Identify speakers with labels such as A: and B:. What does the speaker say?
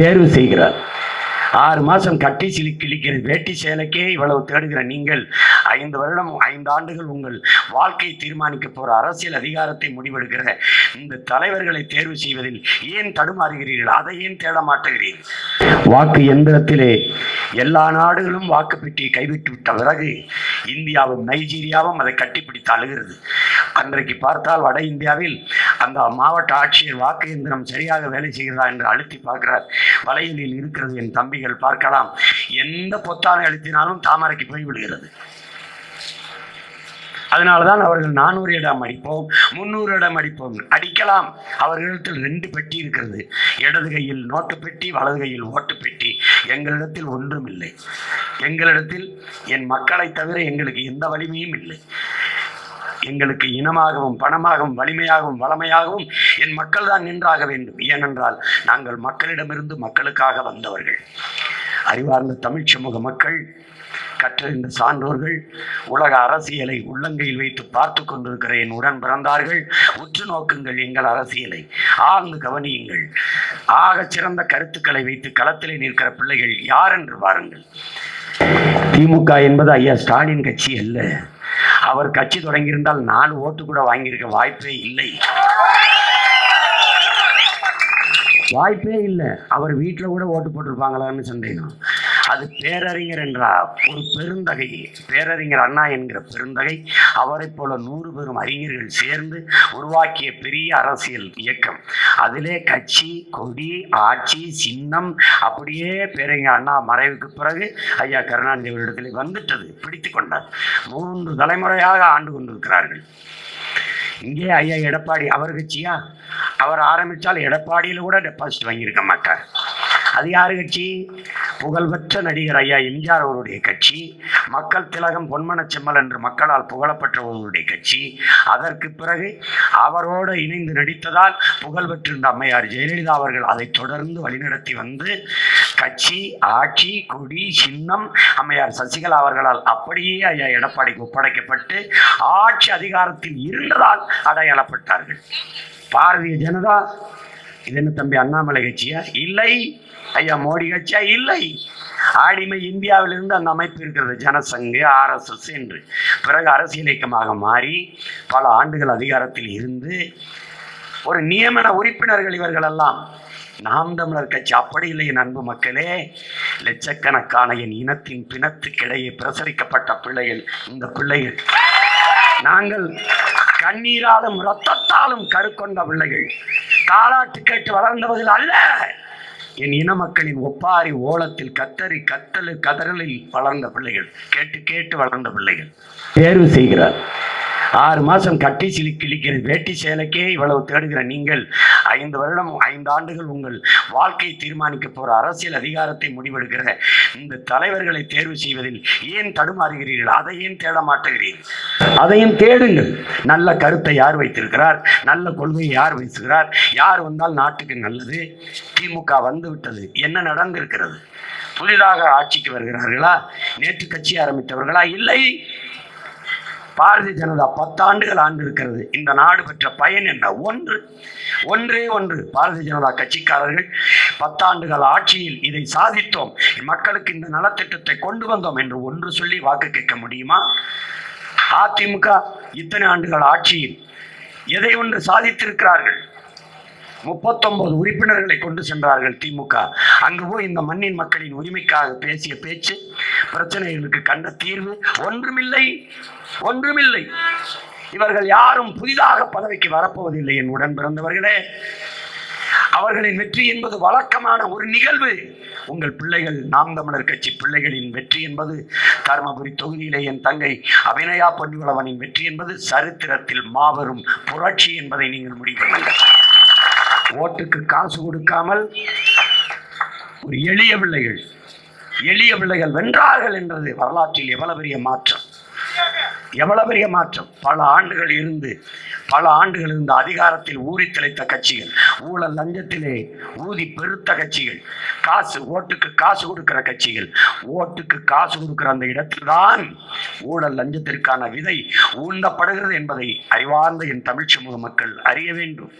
A: தேர்வு செய்கிறார். ஆறு மாசம் கட்டி சிலி கிழிக்கிற வேட்டி சேலைக்கே இவ்வளவு தேடுகிற நீங்கள் ஐந்து வருடம் ஐந்து ஆண்டுகள் உங்கள் வாழ்க்கையை தீர்மானிக்க போற அரசியல் அதிகாரத்தை முடிவெடுக்கிற இந்த தலைவர்களை தேர்வு செய்வதில் ஏன் தடுமாறுகிறீர்கள்? அதை ஏன் தேட மாட்டுகிறீர்கள் வாக்கு எந்திரத்திலே எல்லா நாடுகளும் வாக்கு பெட்டியை கைவிட்டு விட்ட பிறகு இந்தியாவும் நைஜீரியாவும் அதை கட்டிப்பிடித்து அழுகிறது. அன்றைக்கு பார்த்தால் வட இந்தியாவில் அந்த மாவட்ட ஆட்சியர் வாக்கு எந்திரம் சரியாக வேலை செய்கிறதா என்று அழுத்தி பார்க்கிறார். வலையலில் இருக்கிறது என் தம்பிகள். பார்க்கலாம். எந்த பொத்தானை அழுத்தினாலும் தாமரைக்கு போய் விடுகிறது அதனால்தான் அவர்கள் நானூறு இடம் அடிப்போம் முந்நூறு இடம் அடிப்போம். அடிக்கலாம். அவர்களிடத்தில் ரெண்டு பெட்டி இருக்கிறது. இடது கையில் நோட்டு பெட்டி வலது கையில் ஓட்டு பெட்டி. எங்களிடத்தில் ஒன்றும் இல்லை. எங்களிடத்தில் என் மக்களை தவிர எங்களுக்கு எந்த வலிமையும் இல்லை. எங்களுக்கு இனமாகவும் பணமாகவும் வலிமையாகவும் வளமையாகவும் என் மக்கள் தான் நின்றாக வேண்டும். ஏனென்றால் நாங்கள் மக்களிடமிருந்து மக்களுக்காக வந்தவர்கள். அறிவார்ந்த தமிழ் சமூக மக்கள் கற்றறிந்த சான்றோர்கள் உலக அரசியலை உள்ளங்கையில் வைத்து பார்த்து கொண்டிருக்கிற என் உடன் பிறந்தார்கள். உற்று நோக்குங்கள் எங்கள் அரசியலை. ஆழ்ந்து கவனியுங்கள். ஆகச் சிறந்த கருத்துக்களை வைத்து களத்திலே நிற்கிற பிள்ளைகள் யார் என்று பாருங்கள். திமுக என்பது ஐயா ஸ்டாலின் கட்சி அல்ல. அவர் கட்சி தொடங்கியிருந்தால் நாலு ஓட்டு கூட வாங்கியிருக்க வாய்ப்பே இல்லை. வாய்ப்பே இல்லை. அவர் வீட்டில் கூட ஓட்டு போட்டிருப்பாங்களான்னு சந்தேகம். அது பேரறிஞர் என்ற ஒரு பெருந்தகை பேரறிஞர் அண்ணா என்கிற பெருந்தகை அவரைப் போல நூறு பெரும் அறிஞர்கள் சேர்ந்து உருவாக்கிய பெரிய அரசியல் இயக்கம். அதிலே கட்சி கொடி ஆட்சி சின்னம் அப்படியே பேரறிஞர் அண்ணா மறைவுக்கு பிறகு ஐயா கருணாநிதி அவரிடத்தில் வந்துட்டது பிடித்து கொண்டார் மூன்று தலைமுறையாக ஆண்டு கொண்டிருக்கிறார்கள். இங்கே ஐயா எடப்பாடி அவர் கட்சியா? அவர் ஆரம்பித்தால் எடப்பாடியில் கூட டெபாசிட் வாங்கியிருக்க மாட்டார். அது யார் கட்சி? புகழ்பெற்ற நடிகர் ஐயா எம்ஜிஆர் அவருடைய கட்சி மக்கள் திலகம் பொன்மன செம்மல் என்று மக்களால் புகழப்பெற்றவர்களுடைய கட்சி அதற்கு பிறகு அவரோடு இணைந்து நடித்ததால் புகழ்பெற்றிருந்த அம்மையார் ஜெயலலிதா அவர்கள் அதை தொடர்ந்து வழிநடத்தி வந்து கட்சி ஆட்சி கொடி சின்னம் அம்மையார் சசிகலா அவர்களால் அப்படியே ஐயா எடப்பாடிக்கு ஒப்படைக்கப்பட்டு ஆட்சி அதிகாரத்தில் இருந்ததால் அடையாளப்பட்டார்கள். பாரதிய ஜனதா இது என்ன தம்பி அண்ணாமலை கட்சியா? இல்லை. ஐயா மோடி கட்சியா? இல்லை. ஆடிமை இந்தியாவிலிருந்து அந்த அமைப்பு இருக்கிறது ஜனசங்கு ஆர்எஸ்எஸ் என்று. பிறகு அரசியல் இயக்கமாக மாறி பல ஆண்டுகள் அதிகாரத்தில் இருந்து ஒரு நியமன உறுப்பினர்கள் இவர்களெல்லாம். நாம் தமிழர் கட்சி அப்படி இல்லை என் அன்பு மக்களே. லட்சக்கணக்கான என் இனத்தின் பிணத்துக்கிடையே பிரசரிக்கப்பட்ட பிள்ளைகள் இந்த பிள்ளைகள். நாங்கள் கண்ணீராலும் இரத்தத்தாலும் கருக்கொண்ட பிள்ளைகள். தாலாட்டு கேட்டு வளர்ந்தவர்கள் அல்ல. என் இன மக்களின் ஒப்பாரி ஓலத்தில் கத்தரி கத்தலு கதறலில் வளர்ந்த பிள்ளைகள் கேட்டு கேட்டு வளர்ந்த பிள்ளைகள். தேர்வு செய்கிறார். ஆறு மாசம் கட்டி சிலி கிழிக்கிற வேட்டி சேலைக்கே இவ்வளவு தேடுகிற நீங்கள் ஐந்து வருடம் ஐந்து ஆண்டுகள் உங்கள் வாழ்க்கையை தீர்மானிக்க போற அரசியல் அதிகாரத்தை முடிவெடுக்கிற இந்த தலைவர்களை தேர்வு செய்வதில் ஏன் தடுமாறுகிறீர்கள்? அதை ஏன் தேட மாட்டுகிறீர்கள் அதையும் தேடுங்கள். நல்ல கருத்தை யார் வைத்திருக்கிறார்? நல்ல கொள்கையை யார் வைத்திருக்கிறார் யார் வந்தால் நாட்டுக்கு நல்லது? திமுக வந்து விட்டது. என்ன நடந்திருக்கிறது? புதிதாக ஆட்சிக்கு வருகிறார்களா? நேற்று கட்சி ஆரம்பித்தவர்களா? இல்லை. பாரதிய ஜனதா பத்தாண்டுகள் ஆண்டு இருக்கிறது இந்த நாடு பெற்ற பயன் என்ன? ஒன்று. ஒன்றே ஒன்று. பாரதிய ஜனதா கட்சிக்காரர்கள் பத்தாண்டுகள் ஆட்சியில் இதை சாதித்தோம். மக்களுக்கு இந்த நலத்திட்டத்தை கொண்டு வந்தோம் என்று ஒன்று சொல்லி வாக்கு கேட்க முடியுமா? அதிமுக இத்தனை ஆண்டுகள் ஆட்சியில் எதை ஒன்று சாதித்திருக்கிறார்கள்? முப்பத்தொன்பது உறுப்பினர்களை கொண்டு சென்றார்கள் திமுக. அங்கு போய் இந்த மண்ணின் மக்களின் உரிமைக்காக பேசிய பேச்சு பிரச்சனைகளுக்கு கண்ட தீர்வு ஒன்றுமில்லை ஒன்றுமில்லை. இவர்கள் யாரும் புதிதாக பதவிக்கு வரப்போவதில்லை என் உடன் பிறந்தவர்களே. அவர்களின் வெற்றி என்பது வழக்கமான ஒரு நிகழ்வு. உங்கள் பிள்ளைகள் நாம் தமிழர் கட்சி பிள்ளைகளின் வெற்றி என்பது தருமபுரி தொகுதியிலே என் தங்கை அபிநயா பொன்னிவளவனின் வெற்றி என்பது சரித்திரத்தில் மாபெரும் புரட்சி என்பதை நீங்கள் முடிவு பண்ணுங்கள். ஓட்டுக்கு காசு கொடுக்காமல் ஒரு எளிய பிள்ளைகள் எளிய பிள்ளைகள் வென்றார்கள் என்றது வரலாற்றில் எவ்வளவு பெரிய மாற்றம்? எவ்வளவு பெரிய மாற்றம்? பல ஆண்டுகள் இருந்து பல ஆண்டுகள் இருந்த அதிகாரத்தில் ஊறி திளைத்த கட்சிகள் ஊழல் லஞ்சத்திலே ஊதி பெருத்த கட்சிகள் காசு ஓட்டுக்கு காசு கொடுக்கிற கட்சிகள் ஓட்டுக்கு காசு கொடுக்கிற அந்த இடத்தில்தான் ஊழல் லஞ்சத்திற்கான விதை ஊண்டப்படுகிறது என்பதை அறிவார்ந்த என் தமிழ் சமூக மக்கள் அறிய வேண்டும்.